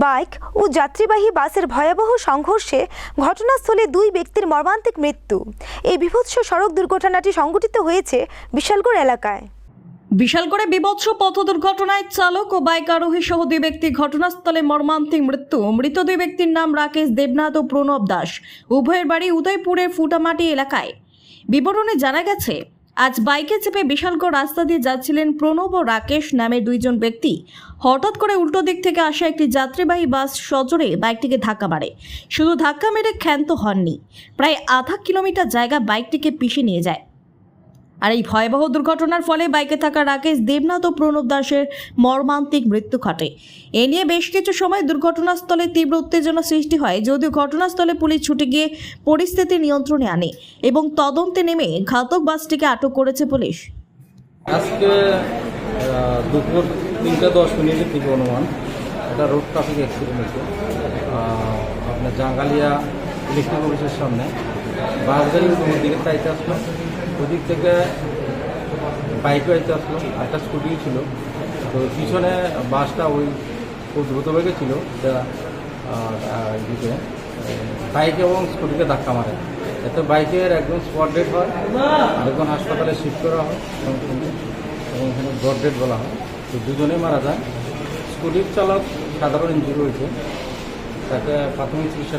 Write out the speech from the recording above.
Bike ও যাত্রীবাহী বাসের ভয়াবহ সংঘর্ষে ঘটনাস্থলে দুই ব্যক্তির মর্মান্তিক মৃত্যু। এই বিভৎস সড়ক দুর্ঘটনাটি সংঘটিত হয়েছে বিশালগড় এলাকায়। বিশাল করে বিভৎস পথ দুর্ঘটনায় চালক ও বাইক আরোহী সহ দুই ব্যক্তি ঘটনাস্থলে মর্মান্তিক মৃত্যু। মৃত দুই ব্যক্তির নাম রাকেশ দেবনাথ ও প্রণব দাস। উভয়ের বাড়ি উদয়পুরের ফুটামাটি এলাকায়। বিবরণে জানা গেছে আজ বাইকে চেপে বিশালগড় রাস্তা দিয়ে যাচ্ছিলেন প্রণব ও রাকেশ নামে দুইজন ব্যক্তি। হঠাৎ করে উল্টো দিক থেকে আসা একটি যাত্রীবাহী বাস সজোরে বাইকটিকে ধাক্কা মারে। শুধু ধাক্কা মেরে ক্ষান্ত হননি। প্রায় আধা কিলোমিটার জায়গা বাইকটিকে পিষে নিয়ে যায়। আর এই ভয়াবহ দুর্ঘটনার ফলে বাইকে থাকা রাকেশ দেবনাথ ও প্রণব দাসের মর্মান্তিক মৃত্যু ঘটে। এ নিয়ে বেশ কিছু সময় দুর্ঘটনাস্থলে তীব্র উত্তেজনা সৃষ্টি হয়, যদিও ঘটনাস্থলে পুলিশ ছুটে গিয়ে পরিস্থিতি নিয়ন্ত্রণে আনে এবং তদন্তে নেমে ঘাতক বাসটিকে আটক করেছে পুলিশ। আজকে দুপুর তিনটে দশ মিনিটের দিকে অনুমান একটা রোড ট্রাফিক অ্যাক্সিডেন্ট হয়েছে। আপনার জাঙ্গালিয়া ইলেকট্রিক অফিসের সামনে। বাস গাড়ি দিকে চাইতে আসলো ওদিক থেকে বাইকও আইতে আসলো, একটা স্কুটিও ছিল। তো পিছনে বাসটা ওই খুব দ্রুত বেগে ছিল দিকে বাইক এবং স্কুটিকে ধাক্কা মারে। এতে বাইকের একদম স্পট ডেট হয়, আরেকজন হাসপাতালে শিফট করা হয়, এবং এখানে ব্রড ডেট বলা হয়। তো দুজনেই মারা যায়। স্কুটির চালক সাধারণ ইঞ্জুরি হয়েছে। তাকে প্রাথমিক চিকিৎসা